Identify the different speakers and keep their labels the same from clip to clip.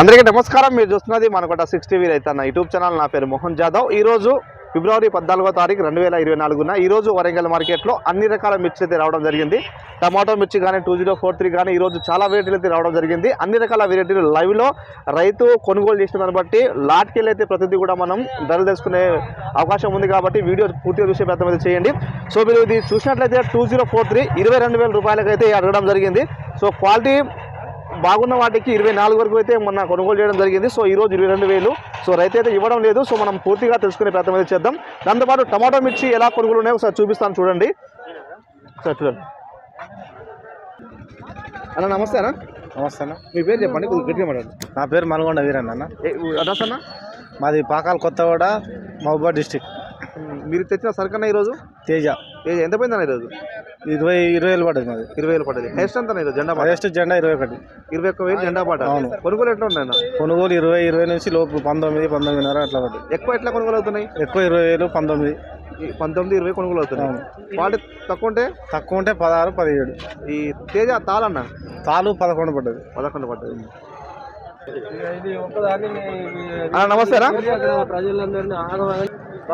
Speaker 1: అందరికీ నమస్కారం. మీరు చూస్తున్నది మనకొట సిక్స్ టీవీ రైతన్న యూట్యూబ్ ఛానల్. నా పేరు మోహన్ జాదవ్. ఈ రోజు ఫిబ్రవరి పద్నాలుగో తారీఖు రెండు వేల ఇరవై నాలుగున ఈ రోజు వరంగల్ మార్కెట్లో అన్ని రకాల మిర్చి అయితే రావడం జరిగింది. టమాటో మిర్చి కానీ టూ జీరో ఫోర్ త్రీ కానీ ఈ రోజు చాలా వెరైటీలు అయితే రావడం జరిగింది. అన్ని రకాల వెరైటీలు లైవ్లో రైతు కొనుగోలు చేసిన దాన్ని బట్టి లాట్కి అయితే ప్రతిదీ కూడా మనం ధరలు తెలుసుకునే అవకాశం ఉంది కాబట్టి వీడియో పూర్తిగా చూసే ప్రయత్నం అయితే చేయండి. సో మీరు ఇది చూసినట్లయితే టూ జీరో ఫోర్ త్రీ ఇరవై రెండు వేల రూపాయలకైతే అడగడం జరిగింది. సో క్వాలిటీ బాగున్న వాటికి ఇరవై నాలుగు వరకు అయితే మొన్న కొనుగోలు చేయడం జరిగింది. సో ఈ రోజు ఇరవై రెండు వేలు. సో రైతు అయితే ఇవ్వడం లేదు. సో మనం పూర్తిగా తెలుసుకునే ప్రయత్నం అయితే చేద్దాం. దాంతోపాటు టమాటో మిర్చి ఎలా కొనుగోలు ఉన్నాయో ఒకసారి చూపిస్తాను చూడండి. సార్ చూడండి. అన్న నమస్తే అన్న.
Speaker 2: నమస్తే అన్న.
Speaker 1: మీ పేరు చెప్పండి కొద్దిగా గట్టిగా మాట్లాడండి.
Speaker 2: నా పేరు మల్గొండ వీరన్న అన్న.
Speaker 1: అడ్రస్ అన్న?
Speaker 2: మాది పాకాల కొత్తగూడ మహబూబాద్ డిస్టిక్.
Speaker 1: మీరు తెచ్చిన సరుకన్న ఈరోజు?
Speaker 2: తేజ.
Speaker 1: ఏ, ఎంత పోయిందన్న ఈరోజు?
Speaker 2: ఇరవై ఇరవై వేలు పడ్డది మాది.
Speaker 1: ఇరవై వేలు పడ్డది. హెస్ట్ ఎంత ఈరోజు జెండా పాట?
Speaker 2: హైయెస్ట్ జెండా ఇరవై ఒకటి.
Speaker 1: ఇరవై ఒక్క వేలు జెండా పాట.
Speaker 2: అవును.
Speaker 1: కొనుగోలు ఎట్లా ఉన్నాయన్న
Speaker 2: కొనుగోలు ఇరవై ఇరవై నుంచి లోపు పంతొమ్మిది పంతొమ్మిదిన్నర అట్లా పడ్డది.
Speaker 1: ఎక్కువ ఎట్లా కొనుగోలు అవుతున్నాయి?
Speaker 2: ఎక్కువ ఇరవై వేలు పంతొమ్మిది.
Speaker 1: పంతొమ్మిది ఇరవై కొనుగోలు అవుతున్నాయి. క్వాలిటీ తక్కువ ఉంటే?
Speaker 2: తక్కువ ఉంటే పదహారు పదిహేడు.
Speaker 1: ఈ తేజ తాళన్న?
Speaker 2: తాలు పదకొండు పడ్డది.
Speaker 1: పదకొండు పడ్డది. అన్న నమస్తేనా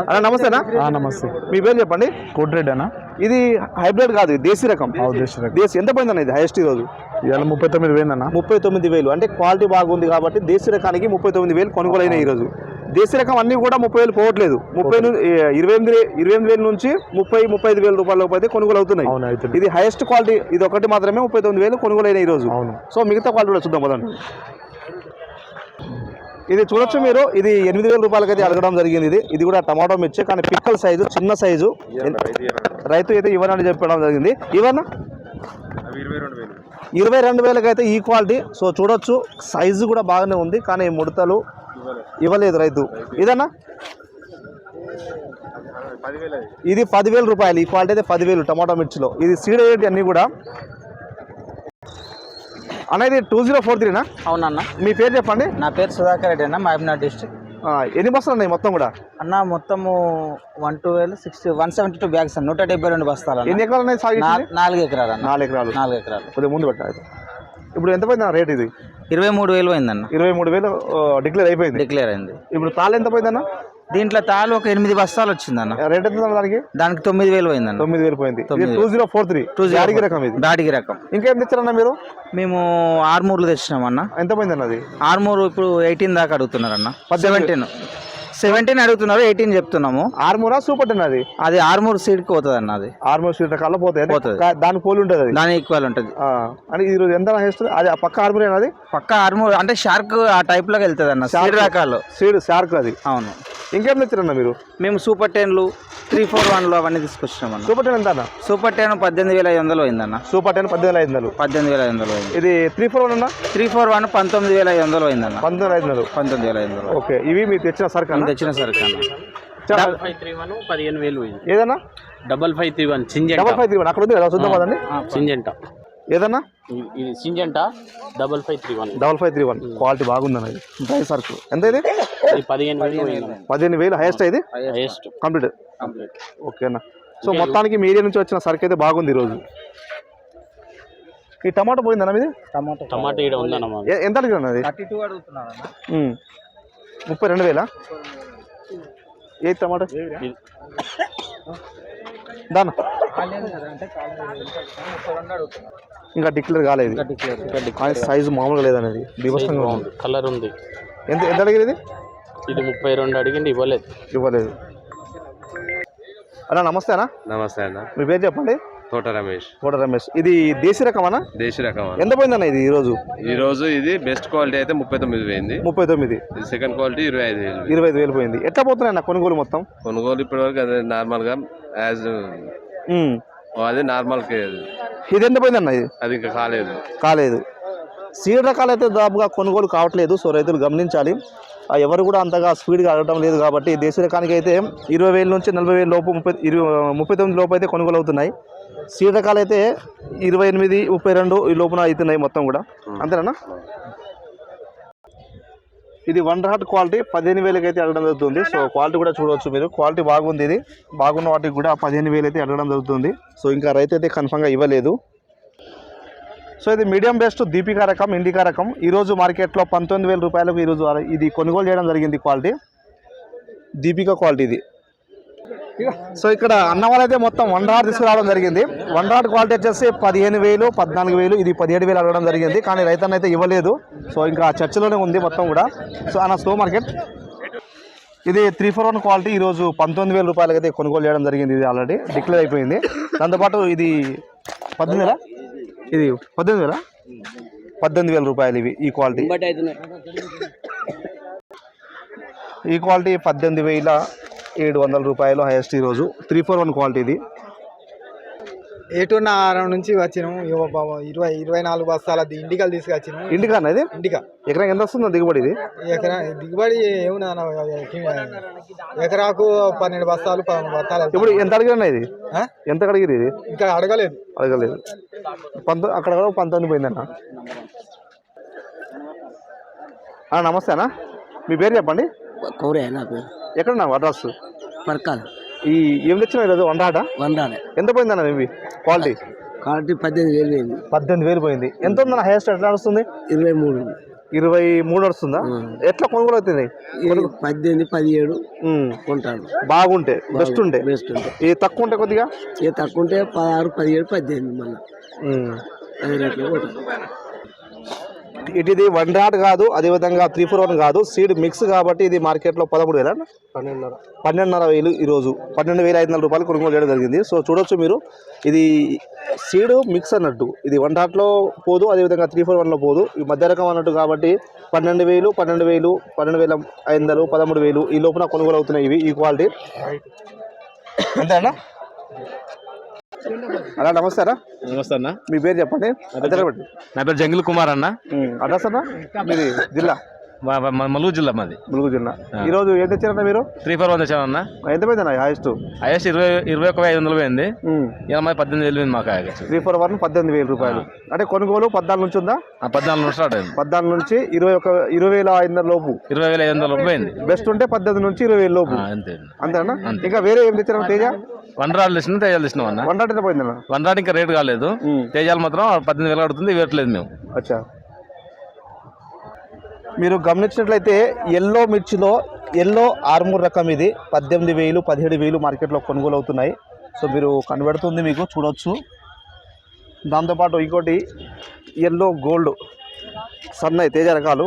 Speaker 1: అన్న. నమస్తేనా
Speaker 3: నమస్తే.
Speaker 1: మీ పేరు చెప్పండి.
Speaker 3: కోటిరెడ్డి అన్న.
Speaker 1: ఇది హైబ్రిడ్ కాదు ఇది దేశీ రకం.
Speaker 3: దేశీ
Speaker 1: ఎంత పోయిందన్న ఇది హైయెస్ట్ ఈరోజు?
Speaker 3: ఇవాళ ముప్పై తొమ్మిది వేలు అన్న
Speaker 1: ముప్పై తొమ్మిది వేలు. అంటే క్వాలిటీ బాగుంది కాబట్టి దేశీ రకానికి ముప్పై తొమ్మిది వేలు కొనుగోలు అయినాయి ఈరోజు. దేశీ రకం అన్ని కూడా ముప్పై వేలు పోవట్లేదు. ముప్పై ఇరవై ఎనిమిది ఇరవై ఎనిమిది వేల నుంచి ముప్పై ముప్పై ఐదు వేల రూపాయల లోపు అయితే కొనుగోలు అవుతున్నాయి ఇది హైయెస్ట్ క్వాలిటీ ఇది ఒకటి మాత్రమే ముప్పై తొమ్మిది వేలు కొనుగోలు అయినాయి ఈరోజు సో మిగతా క్వాలిటీ కూడా చూద్దాం పదండి. ఇది చూడొచ్చు మీరు. ఇది ఎనిమిది వేల రూపాయలకి అయితే అడగడం జరిగింది ఇది. ఇది కూడా టమాటో మిర్చి కానీ పిక్కల సైజు చిన్న సైజు రైతు అయితే ఇవ్వనని చెప్పడం జరిగింది. ఇవన్న ఇరవై రెండు వేలకి అయితే ఈ క్వాలిటీ సో చూడొచ్చు సైజు కూడా బాగానే ఉంది కానీ ముడతలు ఇవ్వలేదు. రైతు. ఇదన్నా? ఇది పదివేల రూపాయలు. ఈ క్వాలిటీ అయితే పదివేలు టమాటో మిర్చిలో. ఇది సీడ్ ఏంటి అన్నీ కూడా. అనేది టూ జీరో ఫోర్ త్రీనా
Speaker 4: అవునన్న.
Speaker 1: మీ పేరు చెప్పండి.
Speaker 4: నా పేరు సుధాకర్ రెడ్డి అన్న మహబూబ్నగర్ డిస్ట్రిక్ట్
Speaker 1: ఎన్ని బస్సులు ఉన్నాయి మొత్తం కూడా?
Speaker 4: అన్న మొత్తము వన్ టూ వేలు sixty one seventy two bags అన్న నూట డెబ్బై రెండు బస్తాలు
Speaker 1: ఎన్ని ఎకరాలు ఉన్నాయి సాగు
Speaker 4: నాలుగు ఎకరాలు అన్న.
Speaker 1: నాలుగు ఎకరాలు.
Speaker 4: నాలుగు ఎకరాలు.
Speaker 1: కొద్దిగా ముందు పెట్టాలి ఇప్పుడు ఎంత పోయింది రేట్ ఇది?
Speaker 4: ఇరవై మూడు వేలు పోయిందన్న.
Speaker 1: ఇరవై మూడు వేలు డిక్లేర్ అయిపోయింది.
Speaker 4: డిక్లేర్ అయింది.
Speaker 1: ఇప్పుడు తాళ ఎంత పోయిందన్న?
Speaker 4: దీంట్లో తాలు ఒక ఎనిమిది బస్తాలు వచ్చిందన్న.
Speaker 1: రేట్ ఎంత ఉంది దానికి?
Speaker 4: దానికి తొమ్మిది వేలు పోయిందన్న.
Speaker 1: తొమ్మిది వేలు పోయింది. Two zero four three.
Speaker 4: Two zero
Speaker 1: రకం ఇది.
Speaker 4: దాడికి రకం.
Speaker 1: ఇంకేం తెచ్చారన్న మీరు?
Speaker 4: మేము ఆర్మూర్లు తెచ్చినామన్న.
Speaker 1: ఎంత పోయిందన్న అది?
Speaker 4: ఆర్మూర్ ఇప్పుడు ఎయిటీన్ దాకా అడుగుతున్నారన్న. సెవెంటీన్ సెవెంటీన్ అడుగుతున్నారు ఎయిటీన్ చెప్తున్నాము.
Speaker 1: ఆర్మూరా సూపర్ టెన్ అది?
Speaker 4: అది ఆర్మూర్ సీడ్కి పోతుంది అన్న అది.
Speaker 1: ఆర్మూర్ సీట్ అంటే
Speaker 4: పోతుంది.
Speaker 1: కా- దాని పోలి ఉంటుంది అది?
Speaker 4: దాని ఈక్వల్ ఉంటుంది.
Speaker 1: అని ఈ రోజు ఎంత చేస్తుంది? అది పక్క ఆర్మూర్ అది?
Speaker 4: పక్క ఆర్మూర్ అంటే షార్క్ ఆ టైప్లోకి వెళ్తుంది అన్న సీడ్ రకాలు.
Speaker 1: సీడ్ షార్క్ అది.
Speaker 4: అవును.
Speaker 1: ఇంకేం తెచ్చారన్న మీరు?
Speaker 4: మేము సూపర్ టెన్లు త్రీ ఫోర్ వన్లు అవన్నీ తీసుకొచ్చినాం అన్న
Speaker 1: సూపర్ టెన్ ఎంత అన్న
Speaker 4: సూపర్ టెన్ పద్దెనిమిది వేల ఐదు వందలు పోయిందన్న.
Speaker 1: సూపర్ టెన్ పద్దెనిమిది ఐదు వందలు.
Speaker 4: పద్దెనిమిది వేల ఐదు వందలు
Speaker 1: ఇది త్రీ ఫోర్ వన్ అన్న?
Speaker 4: త్రీ ఫోర్ వన్ పంతొమ్మిది వేల ఐదు వందలు పోయిందన్న.
Speaker 1: పంతొమ్మిది ఐదు వందలు.
Speaker 4: పంతొమ్మిది వేల ఐదు వందలు
Speaker 1: ఓకే ఇవి మీరు తెచ్చిన సరుకు
Speaker 4: తెచ్చిన సరుకు అన్న.
Speaker 1: చాలా-
Speaker 5: ఫైవ్ త్రీ వన్ పదిహేను వేలు
Speaker 1: ఏదన్నా?
Speaker 5: Double five three one Syngenta.
Speaker 1: Double five three one. అక్కడ ఉంది కదా చూద్దాం కదండి
Speaker 5: సింజెంటా.
Speaker 1: ఏదన్నా?
Speaker 5: ఇది- Syngenta double five three one.
Speaker 1: Double five three one. Quality బాగుందన్న ఇది. డ్రై సరుకు. ఎంత ఇది?
Speaker 5: పదిహేను వేలు
Speaker 1: హైయెస్ట్ ఇది?
Speaker 5: హైయెస్ట్
Speaker 1: కంప్లీట్
Speaker 5: కంప్లీట్
Speaker 1: ఓకేనా సో మొత్తానికి మీ ఏరియా నుంచి వచ్చిన సరుకు అయితే బాగుంది ఈరోజు. ఈ టమాటో పోయిందన్న మీది?
Speaker 4: టమాటో.
Speaker 1: ఎంత అడిగిన. ముప్పై రెండు వేలా? ఏ టమాటో? దానా ఇంకా డిక్లేర్ కాలేదు. కానీ సైజు మామూలుగా లేదనేది బీభత్సంగా ఉంది.
Speaker 5: కలర్ ఉంది.
Speaker 1: ఎంత ఎంత అడిగేది
Speaker 5: ఇది ముప్పై రెండు అడిగింది ఇవ్వలేదు.
Speaker 1: ఇవ్వలేదు. అన్న నమస్తే అన్న.
Speaker 6: నమస్తే అన్న.
Speaker 1: మీ పేరు చెప్పండి.
Speaker 6: తోట రమేష్.
Speaker 1: కోట రమేష్. ఇది దేశీ రకమనా?
Speaker 6: దేశీ రకం అన్న
Speaker 1: ఎంత పోయిందన్న ఇది ఈరోజు?
Speaker 6: ఈ రోజు ఇది బెస్ట్ క్వాలిటీ అయితే ముప్పై తొమ్మిది పోయింది.
Speaker 1: ముప్పై తొమ్మిది.
Speaker 6: ఇది సెకండ్ క్వాలిటీ ఇరవై ఐదు వేలు
Speaker 1: ఇరవై ఐదు వేలు పోయింది. ఎట్లా పోతున్నాయి అన్న కొనుగోలు మొత్తం?
Speaker 6: కొనుగోలు ఇప్పటి వరకు అదే నార్మల్గా యాజ్. అది నార్మల్.
Speaker 1: ఇది ఎంత పోయిందన్న ఇది?
Speaker 6: అది ఇంకా కాలేదు.
Speaker 1: కాలేదు. సీడ్ రకాలు అయితే దాదాపుగా కొనుగోలు కావట్లేదు సో రైతులు గమనించాలి. ఎవరు కూడా అంతగా స్పీడ్గా అడగడం లేదు కాబట్టి దేశ రకానికి అయితే ఇరవై వేల నుంచి నలభై వేల లోపు ముప్పై ఇరవై ముప్పై తొమ్మిది లోపు అయితే కొనుగోలు అవుతున్నాయి సీడ్ రకాలు అయితే ఇరవై ఎనిమిది ముప్పై రెండు ఈ లోపున అవుతున్నాయి మొత్తం కూడా. అంతేనా? ఇది వన్ హాట్ క్వాలిటీ పదిహేను వేలకి అయితే అడగడం జరుగుతుంది. సో క్వాలిటీ కూడా చూడవచ్చు మీరు. క్వాలిటీ బాగుంది ఇది. బాగున్న వాటికి కూడా పదిహేను వేలు అయితే అడగడం జరుగుతుంది. సో ఇంకా రైతు అయితే కన్ఫామ్గా ఇవ్వలేదు. సో ఇది మీడియం బెస్ట్ దీపికా రకం ఇండికా రకం ఈరోజు మార్కెట్లో పంతొమ్మిది వేల రూపాయలకు ఈరోజు ఇది కొనుగోలు చేయడం జరిగింది క్వాలిటీ. దీపికా క్వాలిటీ ఇది. సో ఇక్కడ అన్న వాళ్ళైతే మొత్తం వన్ రాడ్ తీసుకురావడం జరిగింది. వన్ రాడ్ క్వాలిటీ వచ్చేసి పదిహేను వేలు పద్నాలుగు వేలు ఇది పదిహేడు వేలు అడగడం జరిగింది. కానీ రైతన్న అయితే ఇవ్వలేదు. సో ఇంకా చర్చలోనే ఉంది మొత్తం కూడా. సో అన్న స్లో మార్కెట్. ఇది త్రీ ఫోర్ వన్ క్వాలిటీ ఈరోజు పంతొమ్మిది వేల రూపాయలకైతే కొనుగోలు చేయడం జరిగింది ఇది ఆల్రెడీ. డిక్లేర్ అయిపోయింది. దాంతోపాటు ఇది పద్దెనిమిది ఇది పద్దెనిమిది వేల? పద్దెనిమిది వేల రూపాయలు ఇవి ఈ క్వాలిటీ. ఈ క్వాలిటీ పద్దెనిమిది వేల ఏడు వందల రూపాయలు హైయెస్ట్ ఈరోజు. త్రీ ఫోర్ వన్ క్వాలిటీ ఇది.
Speaker 2: ఏటున్నర నుంచి వచ్చినాము. ఇరవై ఇరవై నాలుగు బస్తాల ఇండికలు తీసుకొచ్చినాము.
Speaker 1: ఇంటికా ఇది?
Speaker 2: ఇండికా
Speaker 1: ఎకరాకి ఎంత వస్తుందో దిగుబడి ఇది?
Speaker 2: ఎకరా దిగుబడి ఏమున్నా ఎకరాకు పన్నెండు బస్తాలు పదమూడు బస్తాలు.
Speaker 1: ఇప్పుడు ఎంత అడిగినా ఇది?
Speaker 2: ఆ?
Speaker 1: ఎంత అడిగిరు ఇది?
Speaker 2: ఇంకా అడగలేదు.
Speaker 1: అడగలేదు. పంతొమ్మిది అక్కడ కూడా పంతొమ్మిది పోయిందన్న నమస్తే అన్న. మీ పేరు చెప్పండి.
Speaker 7: కౌరే నా పేరు.
Speaker 1: ఎక్కడున్నా అడ్రస్
Speaker 7: పర్కాల్.
Speaker 1: ఈ ఏం తెచ్చినా ఈరోజు? వండాట
Speaker 7: వండాలి
Speaker 1: ఎంత పోయిందన్న ఇవి క్వాలిటీ?
Speaker 7: కాబట్టి పద్దెనిమిది వేలు వేలు
Speaker 1: పద్దెనిమిది వేలు పోయింది. ఎంత ఉందన్న హైయెస్ట్ ఎట్లా వస్తుంది
Speaker 7: ఇరవై మూడు.
Speaker 1: ఇరవై మూడు వస్తుందా ఎట్లా కొనుగోలు అవుతుంది?
Speaker 7: పద్దెనిమిది పదిహేడు కొంటాను
Speaker 1: బాగుంటే బెస్ట్ ఉంటే.
Speaker 7: బెస్ట్ ఉంటాయి
Speaker 1: ఇది తక్కువ ఉంటే కొద్దిగా?
Speaker 7: ఇక తక్కువ ఉంటే పదహారు పదిహేడు పద్దెనిమిది మళ్ళీ. అది రేట్లో
Speaker 1: ఇది వన్ రాడ్ కాదు అదేవిధంగా త్రీ ఫోర్ వన్ కాదు. సీడ్ మిక్స్ కాబట్టి ఇది మార్కెట్లో పదమూడు వేల పన్నెండున్నర. పన్నెండున్నర వేలు ఈరోజు పన్నెండు వేల ఐదు వందల రూపాయలు కొనుగోలు చేయడం జరిగింది. సో చూడొచ్చు మీరు. ఇది సీడ్ మిక్స్ అన్నట్టు. ఇది వన్ రాట్లో పోదు అదేవిధంగా త్రీ ఫోర్ వన్లో పోదు. ఈ మధ్య రకం అన్నట్టు కాబట్టి పన్నెండు వేలు పన్నెండు వేలు పన్నెండు వేల ఐదు వందలు పదమూడు వేలు ఈ లోపల కొనుగోలు అవుతున్నాయి ఇవి. ఈ క్వాలిటీ అంతేనా అలా నమస్తే అన్న
Speaker 5: నమస్తే అన్న.
Speaker 1: మీ పేరు చెప్పండి.
Speaker 5: నా పేరు జంగిల్ కుమార్ అన్న.
Speaker 1: అడ్రస్ అన్న? మీది జిల్లా?
Speaker 5: మలుగు జిల్లా మాది.
Speaker 1: ములుగు జిల్లా. ఈరోజు ఏం తెచ్చారన్న మీరు?
Speaker 5: త్రీ ఫోర్ వన్ తెచ్చామన్న
Speaker 1: ఎంత పోయిందన్న హైయెస్ట్
Speaker 5: హైయెస్ట్ ఇరవై ఇరవై ఒక ఐదు వందలు పోయింది. ఇలా మాది పద్దెనిమిది వేలు పోయింది మాకు
Speaker 1: త్రీ ఫోర్ వన్ పద్దెనిమిది వేల రూపాయలు. అంటే కొనుగోలు పద్నాలుగు నుంచి ఉందా?
Speaker 5: పద్నాలుగు నుండి స్టార్ట్ అయింది.
Speaker 1: పద్నాలుగు నుంచి ఇరవై ఒక ఇరవై వేల ఐదు వందల లోపు.
Speaker 5: ఇరవై వేల ఐదు వందలు పోయింది.
Speaker 1: బెస్ట్ ఉంటే పద్దెనిమిది నుంచి ఇరవై వేల లోపు.
Speaker 5: అంతే
Speaker 1: అంతేనా? ఇంకా వేరే ఏం తెచ్చారన్న తేజ?
Speaker 5: వన్ రాడ్ తెచ్చినాం తేజాలు తెచ్చినాం అన్న.
Speaker 1: వన్
Speaker 5: వన్ రాడ్ ఇంకా రేట్ కాలేదు. తేజాలు మాత్రం పద్దెనిమిది వేలు అడుగుతుంది ఇవ్వట్లేదు మేము.
Speaker 1: అచ్చా. మీరు గమనించినట్లయితే ఎల్లో మిర్చిలో ఎల్లో ఆర్మూర్ రకం ఇది. పద్దెనిమిది వేలు పదిహేడు వేలు మార్కెట్లో కొనుగోలు అవుతున్నాయి. సో మీరు కనబడుతుంది మీకు చూడొచ్చు. దాంతోపాటు ఇంకోటి ఎల్లో గోల్డ్. సన్నయి తేజ రకాలు.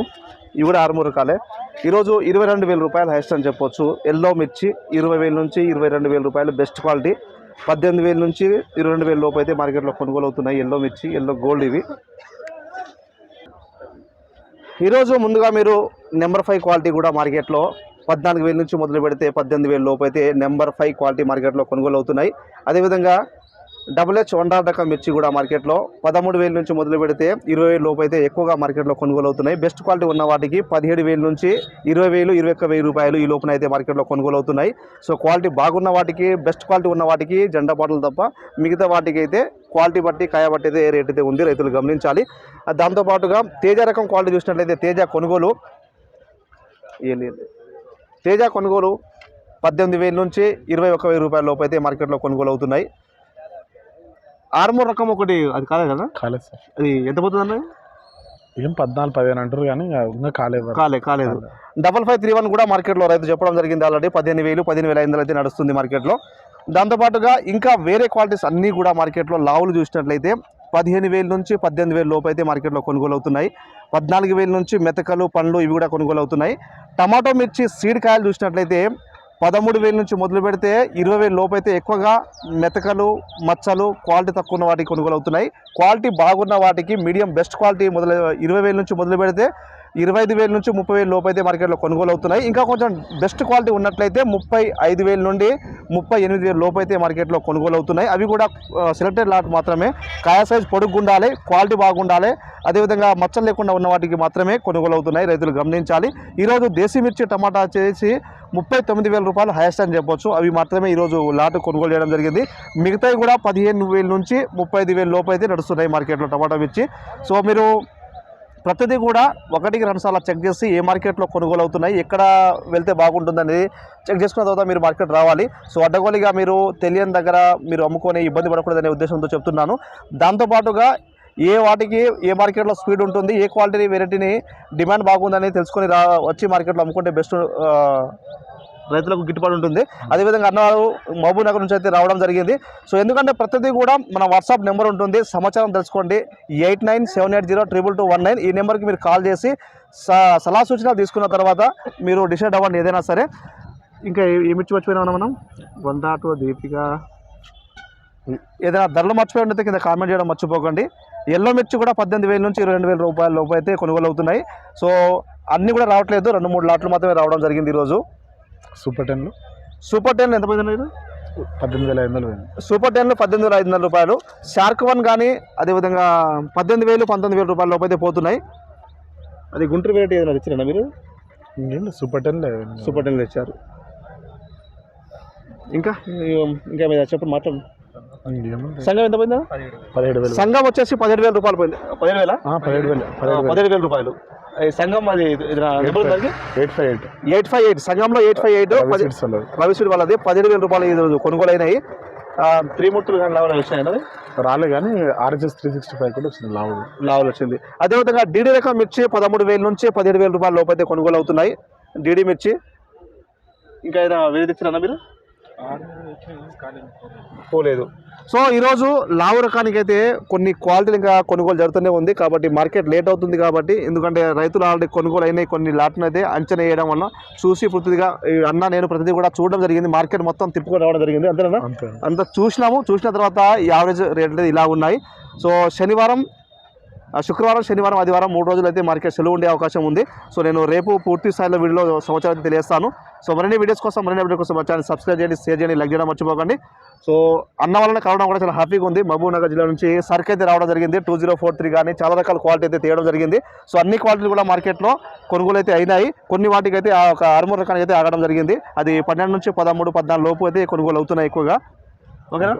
Speaker 1: ఇవి కూడా ఆర్మూర్ రకాలే. ఈరోజు ఇరవై రెండు వేల రూపాయలు హైయెస్ట్ అని చెప్పొచ్చు. ఎల్లో మిర్చి ఇరవై వేల నుంచి ఇరవై రెండు వేల రూపాయలు బెస్ట్ క్వాలిటీ పద్దెనిమిది వేల నుంచి ఇరవై రెండు వేల లోపు అయితే మార్కెట్లో కొనుగోలు అవుతున్నాయి ఎల్లో మిర్చి ఎల్లో గోల్డ్ ఇవి. ఈరోజు ముందుగా మీరు నెంబర్ ఫైవ్ క్వాలిటీ కూడా మార్కెట్లో పద్నాలుగు వేల నుంచి మొదలు పెడితే పద్దెనిమిది వేల లోపు అయితే నెంబర్ ఫైవ్ క్వాలిటీ మార్కెట్లో కొనుగోలు అవుతున్నాయి. అదేవిధంగా డబుల్ హెచ్ వన్ డాట్ రకం మిర్చి కూడా మార్కెట్లో పదమూడు వేల నుంచి మొదలు పెడితే ఇరవై వేల లోపు అయితే ఎక్కువగా మార్కెట్లో కొనుగోలు అవుతున్నాయి. బెస్ట్ క్వాలిటీ ఉన్న వాటికి పదిహేడు వేల నుంచి ఇరవై వేలు ఇరవై ఒక్క వెయ్యి రూపాయలు ఈ లోపున అయితే మార్కెట్లో కొనుగోలు అవుతున్నాయి. సో క్వాలిటీ బాగున్న వాటికి బెస్ట్ క్వాలిటీ ఉన్న వాటికి జెండా బాటలు తప్ప మిగతా వాటికి అయితే క్వాలిటీ బట్టి కాయ బట్టి అయితే ఏ రేట్ అయితే ఉంది రైతులు గమనించాలి. దాంతోపాటుగా తేజ రకం క్వాలిటీ చూసినట్లయితే తేజ కొనుగోలు తేజ కొనుగోలు పద్దెనిమిది వేల నుంచి ఇరవై ఒక్క వెయ్యి రూపాయల లోపు అయితే మార్కెట్లో కొనుగోలు అవుతున్నాయి. ఆర్మూర్ రకం ఒకటి అది కాలేదు కదా?
Speaker 3: కాలేదు సార్.
Speaker 1: అది ఎంత పోతుందన్న
Speaker 3: ఏం పద్నాలుగు పదిహేను అంటారు కానీ ఇంకా ఇంకా కాలేదు
Speaker 1: కాలే కాలేదు. డబల్ ఫైవ్ త్రీ వన్ కూడా మార్కెట్లో రైతు చెప్పడం జరిగింది ఆల్రెడీ. పదిహేను వేలు పదిహేను వేల ఐదు వందలు అయితే నడుస్తుంది మార్కెట్లో. దాంతోపాటుగా ఇంకా వేరే క్వాలిటీస్ అన్నీ కూడా మార్కెట్లో లావులు చూసినట్లయితే పదిహేను వేల నుంచి పద్దెనిమిది వేల లోపు అయితే మార్కెట్లో కొనుగోలు అవుతున్నాయి. పద్నాలుగు వేల నుంచి మెతకలు పండ్లు ఇవి కూడా కొనుగోలు అవుతున్నాయి. టమాటో మిర్చి సీడ్ కాయలు చూసినట్లయితే పదమూడు వేల నుంచి మొదలు పెడితే ఇరవై వేల లోపైతే అయితే ఎక్కువగా మెతకలు మచ్చలు క్వాలిటీ తక్కువ ఉన్న వాటికి కొనుగోలు అవుతున్నాయి. క్వాలిటీ బాగున్న వాటికి మీడియం బెస్ట్ క్వాలిటీ మొదలు ఇరవై వేల నుంచి మొదలు పెడితే ఇరవై ఐదు వేల నుంచి ముప్పై వేలు లోపైతే మార్కెట్లో కొనుగోలు అవుతున్నాయి. ఇంకా కొంచెం బెస్ట్ క్వాలిటీ ఉన్నట్లయితే ముప్పై ఐదు వేల నుండి ముప్పై ఎనిమిది వేల లోపైతే అయితే మార్కెట్లో కొనుగోలు అవుతున్నాయి. అవి కూడా సెలెక్టెడ్ లాట్ మాత్రమే. కాయ సైజ్ పొడుగు ఉండాలి క్వాలిటీ బాగుండాలి. అదేవిధంగా మచ్చలు లేకుండా ఉన్న వాటికి మాత్రమే కొనుగోలు అవుతున్నాయి. రైతులు గమనించాలి. ఈరోజు దేశీ మిర్చి టమాటా చేసి ముప్పై తొమ్మిది వేల రూపాయలు హైయెస్ట్ అని చెప్పొచ్చు. అవి మాత్రమే ఈరోజు లాట్ కొనుగోలు చేయడం జరిగింది. మిగతావి కూడా పదిహేను వేల నుంచి ముప్పై ఐదు వేల లోపు అయితే నడుస్తున్నాయి మార్కెట్లో టమాటా మిర్చి. సో మీరు ప్రతిదీ కూడా ఒకటికి రెండు సార్లు చెక్ చేసి ఏ మార్కెట్లో కొనుగోలు అవుతున్నాయి ఎక్కడ వెళ్తే బాగుంటుందనేది చెక్ చేసుకున్న తర్వాత మీరు మార్కెట్ రావాలి. సో అడ్డగోలిగా మీరు తెలియని దగ్గర మీరు అమ్ముకొని ఇబ్బంది పడకూడదనే ఉద్దేశంతో చెప్తున్నాను. దాంతోపాటుగా ఏ వాటికి ఏ మార్కెట్లో స్పీడ్ ఉంటుంది ఏ క్వాలిటీ వెరైటీని డిమాండ్ బాగుందని తెలుసుకొని రా వచ్చి మార్కెట్లో అమ్ముకుంటే బెస్ట్ రైతులకు గిట్టుబాటు ఉంటుంది. అదేవిధంగా అన్నవారు మహబూబ్ నగర్ నుంచి అయితే రావడం జరిగింది. సో ఎందుకంటే ప్రతిదీ కూడా మన వాట్సాప్ నెంబర్ ఉంటుంది. సమాచారం తెలుసుకోండి. Eight nine seven eight zero triple two one nine ఈ నెంబర్కి మీరు కాల్ చేసి స- సలహా సూచనలు తీసుకున్న తర్వాత మీరు డిసైడ్ అవ్వండి ఏదైనా సరే. ఇంకా ఏ- మిర్చి మర్చిపోయినా మనం? One two Deepika. ఏదైనా ధరలు మర్చిపోయి ఉంటే కింద కామెంట్ చేయడం మర్చిపోకండి. ఎల్లో మిర్చి కూడా పద్దెనిమిది వేల నుంచి ఇరవై రెండు వేల రూపాయల లోపు అయితే కొనుగోలు అవుతున్నాయి. సో అన్నీ కూడా రావట్లేదు. రెండు మూడు లాట్లు మాత్రమే రావడం జరిగింది ఈరోజు.
Speaker 3: సూపర్ టెన్లు?
Speaker 1: సూపర్ టెన్ ఎంత పోయింది ఇది
Speaker 3: పద్దెనిమిది వేల ఐదు వందలు పోయింది
Speaker 1: సూపర్ టెన్లు పద్దెనిమిది వేల ఐదు వందల రూపాయలు. షార్క్ వన్ కానీ అదేవిధంగా పద్దెనిమిది వేలు పంతొమ్మిది వేల రూపాయల అయితే పోతున్నాయి. అది గుంటూరు వెరైటీ ఏదైనా తెచ్చారా మీరు?
Speaker 3: సూపర్ టెన్
Speaker 1: సూపర్ టెన్ తెచ్చారు. ఇంకా? ఇంకా మీద చెప్పండి మాట్లాడు
Speaker 3: ఇంకేముంది
Speaker 1: సంఘం ఎంత పోయిందా?
Speaker 3: పదిహేడు వేలు.
Speaker 1: సంఘం వచ్చేసి పదిహేడు వేల రూపాయలు పోయింది. పదిహేడు వేల?
Speaker 3: పదిహేడు వేలు. పదిహేడు వేలు
Speaker 1: రూపాయలు. సంఘం అది?
Speaker 3: Eight five. Eight
Speaker 1: eight. Five eight. సంఘంలో ఎయిట్ ఫైవ్ ఎయిట్. రవిసీడ్ వాళ్ళది. పదిహేడు వేల రూపాయలు ఈరోజు కొనుగోలు అయినాయి త్రిమూర్తులు కానీ లావలు వచ్చినాయి అన్నది?
Speaker 3: రాలే కానీ ఆర్హెచ్ఎస్ త్రీ సిక్స్టీ ఫైవ్ కూడా వచ్చింది లావు
Speaker 1: లావలు వచ్చింది. అదేవిధంగా డీడీ రకం మిర్చి పదమూడు వేల నుంచి పదిహేడు వేల రూపాయల లోపు అయితే కొనుగోలు అవుతున్నాయి. డీడీ మిర్చి. ఇంకా ఏదైనా వేరే తెచ్చారన్నా మీరు? పోలేదు. సో ఈరోజు లావు రకానికి అయితే కొన్ని క్వాలిటీలు ఇంకా కొనుగోలు జరుగుతూనే ఉంది. కాబట్టి మార్కెట్ లేట్ అవుతుంది కాబట్టి ఎందుకంటే రైతులు ఆల్రెడీ కొనుగోలు అయినాయి కొన్ని లాట్లను అయితే అంచనా వేయడం వల్ల చూసి పూర్తిగా అన్న నేను ప్రతిదీ కూడా చూడడం జరిగింది. మార్కెట్ మొత్తం తిప్పుకొని రావడం జరిగింది. అంతేనా?
Speaker 3: అంతే.
Speaker 1: చూసినాము. చూసిన తర్వాత యావరేజ్ రేట్ అనేది ఇలా ఉన్నాయి. సో శనివారం శుక్రవారం శనివారం ఆదివారం మూడు రోజులు అయితే మార్కెట్ సెలవు ఉండే అవకాశం ఉంది. సో నేను రేపు పూర్తి స్థాయిలో వీడియోలో సమాచారం తెలియస్తాను. సో మరిన్ని వీడియోస్ కోసం మరిన్ని వీడియో కోసం ఛానల్ సబ్స్క్రైబ్ చేయండి షేర్ చేయండి లైక్ చేయడం మర్చిపోకండి. సో అన్న వలన కరోనా కూడా చాలా హ్యాపీగా ఉంది. మహబూబ్ జిల్లా నుంచి సర్క్ అయితే రావడం జరిగింది. టూ జీరో ఫోర్ త్రీ కానీ చాలా రకాల క్వాలిటీ అయితే తీయడం జరిగింది. సో అన్ని క్వాలిటీలు కూడా మార్కెట్లో కొనుగోలు అయితే అయినాయి. కొన్ని వాటికి అయితే ఆ ఒక ఆరుమూరు రకానికి అయితే ఆగడం జరిగింది. అది పన్నెండు నుంచి పదమూడు పద్నాలుగు లోపు అయితే కొనుగోలు అవుతున్నాయి ఎక్కువగా. ఓకేనా?